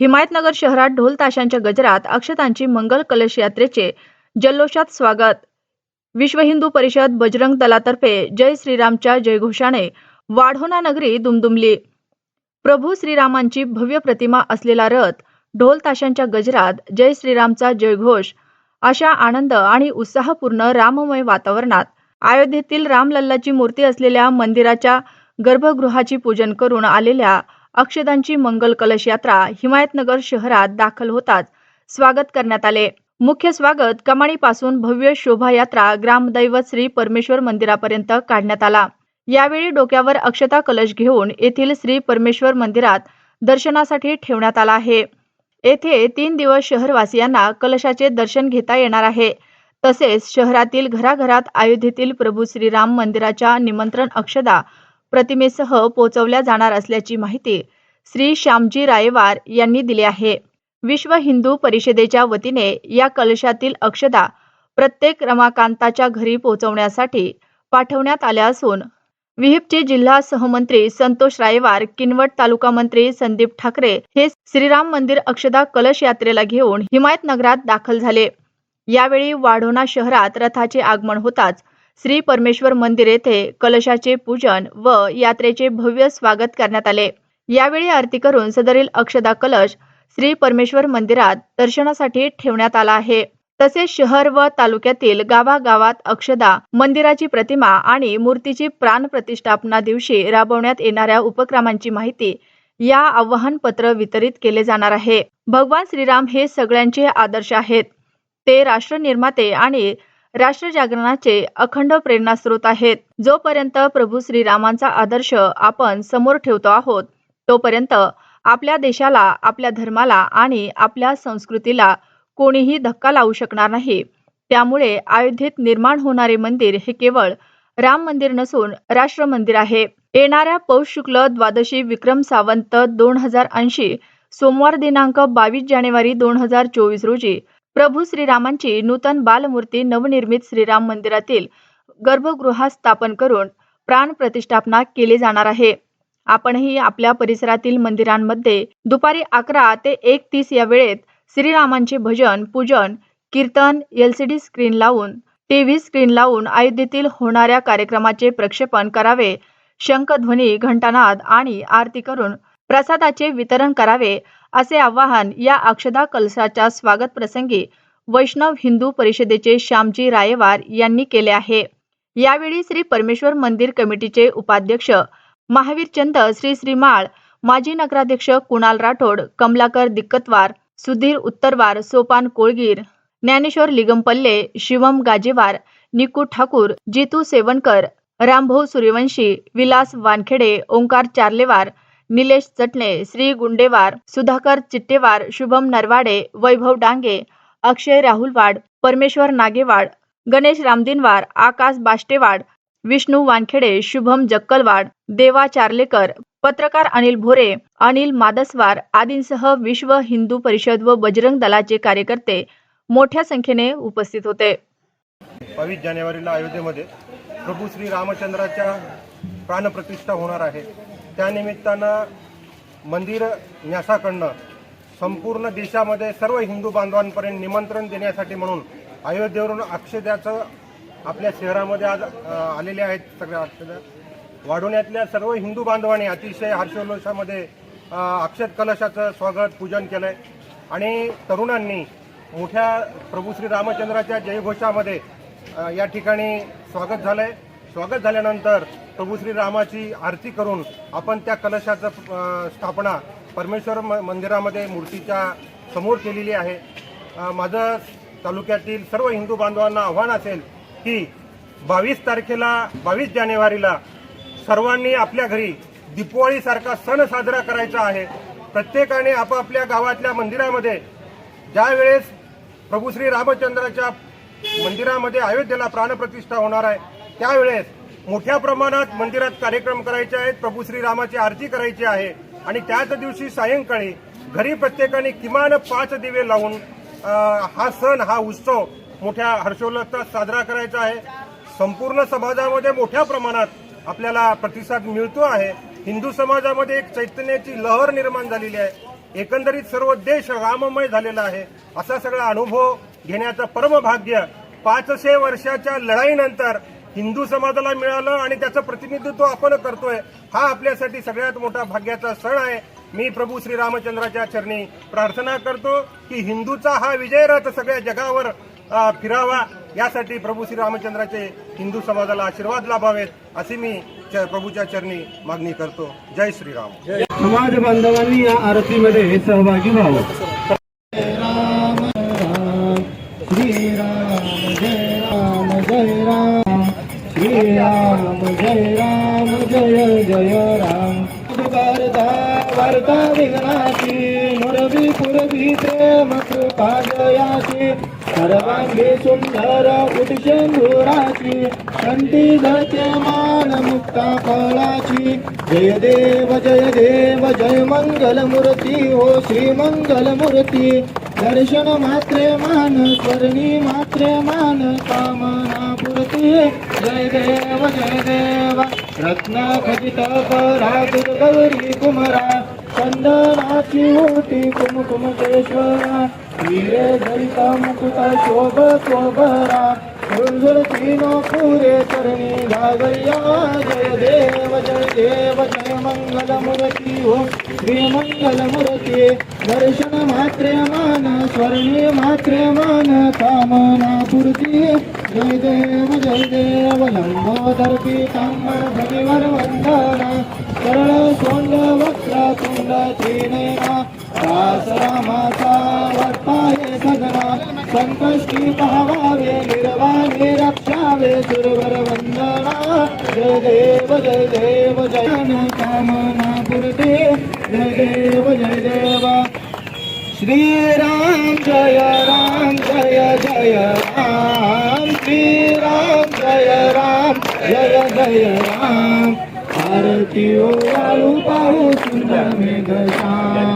हिमायतनगर शहरात ढोल ताशांच्या गजरात अक्षतांची मंगल कलश यात्रेचे जल्लोषात स्वागत. विश्व हिंदू परिषद बजरंग दलातर्फे जय श्रीरामच्या जयघोषाने वाढोना नगरी दुमदुमली. प्रभू श्रीरामांची भव्य प्रतिमा असलेला रथ ढोल ताशांच्या गजरात जय श्रीरामचा जयघोष अशा आनंद आणि उत्साहपूर्ण राममय वातावरणात अयोध्येतील रामलल्लाची मूर्ती असलेल्या मंदिराच्या गर्भगृहाची पूजन करून आलेल्या अक्षदांची मंगल कलश यात्रा हिमायतनगर शहरात दाखल होताच स्वागत करण्यात आले. मुख्य स्वागत कमाणीपासून भव्य शोभायात्रा ग्रामदैवत श्री परमेश्वर मंदिरापर्यंत काढण्यात आला. यावेळी डोक्यावर अक्षता कलश घेऊन येथील श्री परमेश्वर मंदिरात दर्शनासाठी ठेवण्यात आला आहे. येथे तीन दिवस शहरवासियांना कलशाचे दर्शन घेता येणार आहे. तसेच शहरातील घराघरात अयोध्येतील प्रभू श्रीराम मंदिराच्या निमंत्रण अक्षदा प्रतिमेसह पोहोचवल्या जाणार असल्याची माहिती श्री श्यामजी रायवार यांनी दिली आहे. विश्व हिंदू परिषदेच्या वतीने या कलशातील अक्षदा प्रत्येक रमाकांताच्या घरी पोहोचवण्यासाठी पाठवण्यात आल्या असून विहिपचे जिल्हा सहमंत्री संतोष रायवार किनवट तालुका मंत्री संदीप ठाकरे हे श्रीराम मंदिर अक्षदा कलश यात्रेला घेऊन हिमायतनगरात दाखल झाले. यावेळी वाढोणा शहरात रथाचे आगमन होताच श्री परमेश्वर मंदिर येथे कलशाचे पूजन व यात्रेचे भव्य स्वागत करण्यात आले. यावेळी आरती करून सदरील अक्षदा कलश श्री परमेश्वर मंदिरात दर्शनासाठी ठेवण्यात आला आहे. तसेच शहर व तालुक्यातील गावागावात अक्षदा मंदिराची प्रतिमा आणि मूर्तीची प्राण प्रतिष्ठापना दिवशी राबवण्यात येणाऱ्या उपक्रमांची माहिती या आवाहन पत्र वितरित केले जाणार आहे. भगवान श्रीराम हे सगळ्यांचे आदर्श आहेत. ते राष्ट्र निर्माते आणि राष्ट्र जागरणाचे अखंड प्रेरणास्रोत आहेत. जोपर्यंत प्रभू श्रीरामांचा आदर्श आपण समोर ठेवतो आहोत तोपर्यंत आपल्या देशाला आपल्या धर्माला आणि आपल्या संस्कृतीला कोणीही धक्का लावू शकणार नाही. त्यामुळे अयोध्येत निर्माण होणारे मंदिर हे केवळ राम मंदिर नसून राष्ट्र मंदिर आहे. येणाऱ्या पौष शुक्ल द्वादशी विक्रम सावंत दोन हजार ऐंशी सोमवार दिनांक बावीस जानेवारी दोन हजार चोवीस रोजी प्रभू श्रीरामांची नूतन बालमूर्ती नवनिर्मित श्रीराम मंदिरातील गर्भगृहात स्थापन करून प्राण प्रतिष्ठापना केली जाणार आहे. आपणही आपल्या परिसरातील मंदिरांमध्ये दुपारी अकरा ते एक तीस या वेळेत श्रीरामांचे भजन पूजन कीर्तन एलसीडी स्क्रीन लावून टीव्ही स्क्रीन लावून अयोध्येतील होणाऱ्या कार्यक्रमाचे प्रक्षेपण करावे शंखध्वनी घंटानाद आणि आरती करून प्रसादाचे वितरण करावे असे आवाहन या अक्षदा कलशाच्या स्वागत प्रसंगी वैष्णव हिंदू परिषदेचे श्यामजी रायवार यांनी केले आहे. यावेळी श्री परमेश्वर मंदिर कमिटीचे उपाध्यक्ष महावीर चंद श्री श्रीमाळ माजी नगराध्यक्ष कुणाल राठोड कमलाकर दिक्कतवार सुधीर उत्तरवार सोपान कोळगीर ज्ञानेश्वर लिगमपल्ले शिवम गाजेवार निकू ठाकूर जितू सेवनकर रामभाऊ सूर्यवंशी विलास वानखेडे ओंकार चार्लेवार निलेश चटणे श्री गुंडेवार सुधाकर चिट्टेवार शुभम नरवाडे वैभव डांगे अक्षय राहुलवाड परमेश्वर नागेवाड गणेश रामदिनवार आकाश बाष्टेवाड विष्णू वानखेडे शुभम जक्कलवाड देवा चार्लेकर पत्रकार अनिल भोरे अनिल मादसवार आदींसह विश्व हिंदू परिषद व बजरंग दलाचे कार्यकर्ते मोठ्या संख्येने उपस्थित होते. बावीस जानेवारीला अयोध्येमध्ये प्रभू श्री रामचंद्राच्या प्राणप्रतिष्ठा होणार आहे. त्यानिमित्तानं मंदिर न्यासाकडनं संपूर्ण देशामध्ये सर्व हिंदू बांधवांपर्यंत निमंत्रण देण्यासाठी म्हणून अयोध्येवरून अक्षद्याचं आपल्या शहरामध्ये आज आलेले आहेत सगळ्या अक्षदा वाढवण्यातल्या सर्व हिंदू बांधवांनी अतिशय हर्षोल्लासामध्ये अक्षत कलशाचं स्वागत पूजन केलंय. आणि तरुणांनी मोठ्या प्रभू श्री रामचंद्राच्या जयघोषामध्ये या ठिकाणी स्वागत झालंय. स्वागत झाल्यानंतर प्रभू श्री रामाची आरती करून आपण त्या कलशाचं स्थापना परमेश्वर म- मंदिरामध्ये मूर्तीच्या समोर केलेली आहे. माझं तालुक्यातील सर्व हिंदू बांधवांना आव्हान असेल की बावीस तारखेला बावीस जानेवारीला सर्वांनी आपल्या घरी दीपावळीसारखा सण साजरा करायचा आहे. प्रत्येकाने आपापल्या गावातल्या मंदिरामध्ये ज्यावेळेस प्रभू श्री रामचंद्राच्या मंदिरामध्ये अयोध्येला प्राणप्रतिष्ठा होणार आहे त्यावेळेस मोठ्या प्रमाणात मंदिरात कार्यक्रम करायचे आहेत प्रभू श्रीरामाची आरती करायची आहे आणि त्याच दिवशी सायंकाळी घरी प्रत्येकाने किमान पाच दिवे लावून हा सण हा उत्सव मोठ्या हर्षोल्लासात साजरा करायचा आहे. संपूर्ण समाजामध्ये मोठ्या प्रमाणात आपल्याला प्रतिसाद मिळतो आहे. हिंदू समाजामध्ये एक चैतन्याची लहर निर्माण झालेली आहे. एकंदरीत सर्व देश राममय झालेला आहे. असा सगळा अनुभव घेण्याचं परमभाग्य पाचशे वर्षाच्या लढाईनंतर हिंदू समाजाला मिळालं आणि त्याचं प्रतिनिधित्व आपण करतोय हा आपल्यासाठी सगळ्यात मोठा भाग्याचा सण आहे. मी प्रभू श्री रामचंद्राच्या चरणी प्रार्थना करतो की हिंदूचा हा विजय रथ सगळ्या जगावर फिरावा. यासाठी प्रभू श्री रामचंद्राचे हिंदू समाजाला आशीर्वाद लाभावेत अशी मी च- प्रभूच्या चरणी मागणी करतो. जय श्रीराम समाज बांधवांनी या आरतीमध्ये सहभागी व्हावं. जय राम वार्ता वार्ता विघ्नाची मुरवी पुरवी प्रेम कृपा जयाची सर्वांगी सुंदर उटशेंदुराची कंठी धरते मान मुक्ता फळाची जय देव जय देव जय मंगल मूर्ती हो श्री मंगल मूर्ती. दर्शन मात्रे मान स्वर्णी मात्रे मान कामना पुरती. जय देव जय देव. रत्न खचित परा दुर्गौरी कुमरा चंदनाची होती कुमकुम केशवरा हिरे जरित मुकुट शोभ शोभरा झुळझुळ तीनो पुरे चरणी घागर्या जय देव जय देव जय मंगल मुरती हो श्रीमंगल मुरती दर्शन मात्रे मान स्वर्णी मात्रे मान कामना पूर्ती जय देव जय देव लंबोदर पीतांबर भगिवर वंदना सरळ सोंड वक्र तुंड त्रिनेना दास रामाचा वर्ताये सगना संकष्टी पाहावे निर्वाणे रक्षावे सुरवर वंदना जय देव जय देव जय कामना पुरते जय देव जय देव श्रीराम जय राम जय जय राम। श्रीराम जय राम जय जय राम. आरती हो, वाळू पाहू सुंदर मेघ श्याम.